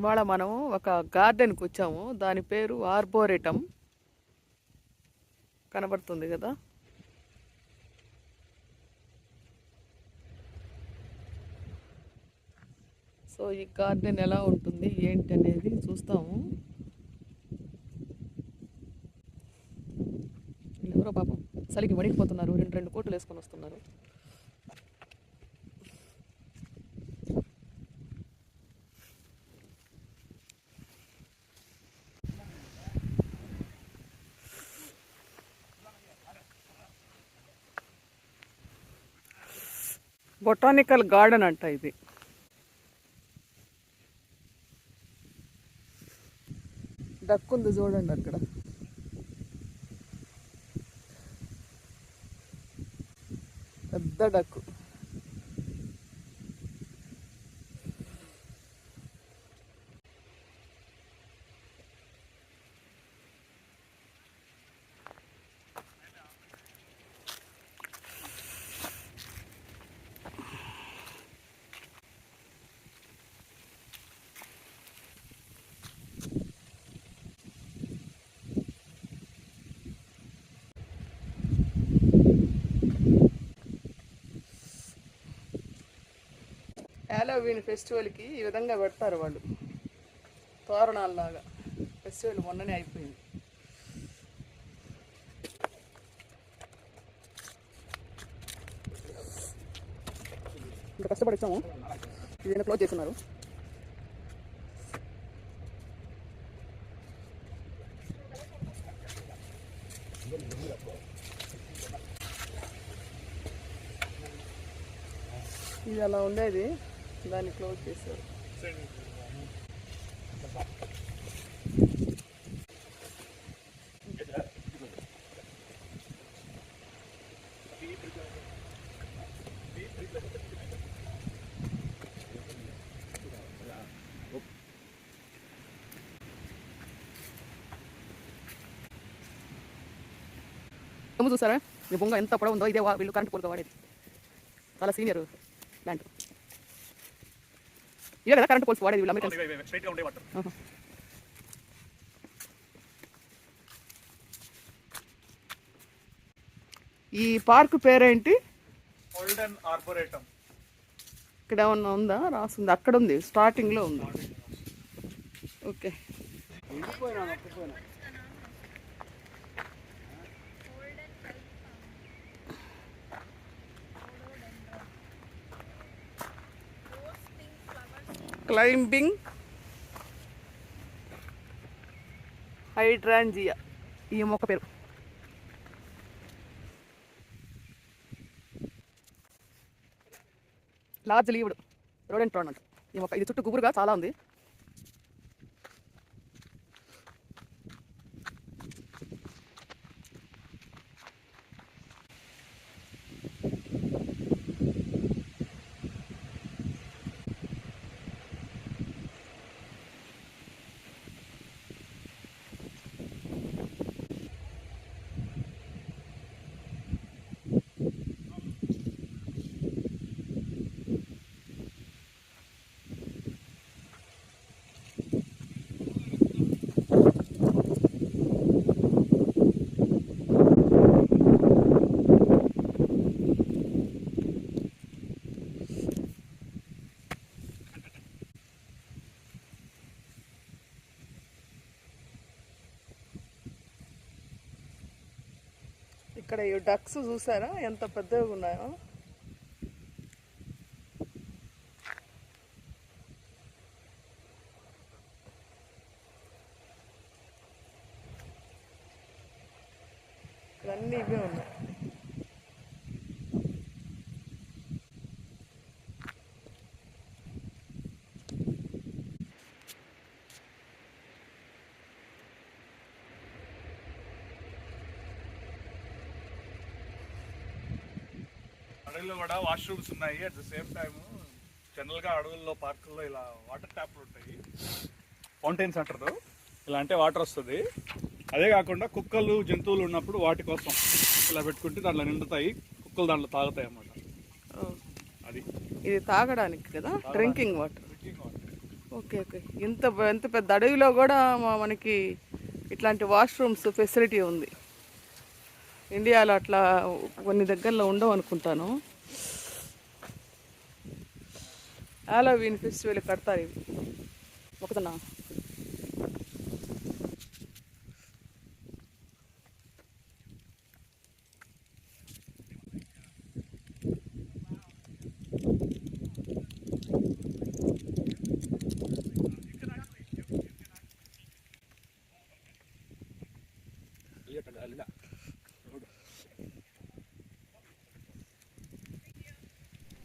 ఇవాళ మనం ఒక గార్డెన్కి వచ్చాము. దాని పేరు ఆర్బోరేటం. కనబడుతుంది కదా? సో ఈ గార్డెన్ ఎలా ఉంటుంది? ఏంటి అనేది చూస్తాము. ఎవరో పాపం చలికి మడిగిపోతున్నారు రెండు రెండు కోట్లు వేసుకొని వస్తున్నారు. బొటానికల్ గార్డెన్ అంట ఇది. డక్ ఉంది చూడండి అక్కడ. పెద్ద డక్కు. హ్యాలోవీన్ ఫెస్టివల్కి ఈ విధంగా పెడతారు వాళ్ళు. తోరణాలలాగా. ఫెస్టివల్ మొన్ననే అయిపోయింది. ఇంత కష్టపడి వచ్చాము. ఇదైనా క్లోజ్ చేస్తున్నారు. ఇది అలా ఉండేది. దాన్ని క్లోజ్ చేశారు. చూసారా? మీ బొంగ ఎంత పొడవుందో ఇదే వీళ్ళు కరెంట్ పోలుగా వాడేది. చాలా సీనియర్ ప్లాంట్ ఇదే కదా కరెంట్ పోల్స్ వాడేది వీళ్ళు. ఈ పార్క్ పేరేంటి? గోల్డెన్ ఆర్బోరేటం ఇక్కడ ఏమన్నా ఉందా? రాసింది. అక్కడ ఉంది. స్టార్టింగ్లో ఉంది. Okay climbing hydrangea. ఈ మొక్క పేరు. లార్జ్ లీవ్డ్ రోడెంట్ ప్రాన్ అంట ఈ మొక్క ఇది చుట్టూ గుబురుగా చాలా ఉంది. ఇక్కడ ఈ డక్స్ చూసారా? ఎంత పెద్దగా ఉన్నాయో. ఇక్కడ అన్ని ఇవే ఉన్నాయి. అడవిలో కూడా వాష్రూమ్స్ ఉన్నాయి. అట్ ద సేమ్ టైమ్ జనరల్గా అడవుల్లో పార్కుల్లో ఇలా వాటర్ ట్యాప్లు ఉంటాయి. ఫౌంటైన్స్ అంటారు. ఇలా అంటే వాటర్ వస్తుంది. అదే కాకుండా కుక్కలు జంతువులు ఉన్నప్పుడు వాటి కోసం ఇలా పెట్టుకుంటే దాంట్లో నిండుతాయి. కుక్కలు దాంట్లో తాగుతాయి అన్నమాట. అది. ఇది తాగడానికి కదా? Drinking water. Okay okay. ఇంత ఎంత పెద్ద అడవిలో కూడా మనకి ఇట్లాంటి వాష్రూమ్స్ ఫెసిలిటీ ఉంది. ఇండియాలో అట్లా కొన్ని దగ్గరలో ఉండవు అనుకుంటాను. హాలోవీన్ ఫెస్టివల్ కడతారు ఇవి ఒకదన్నా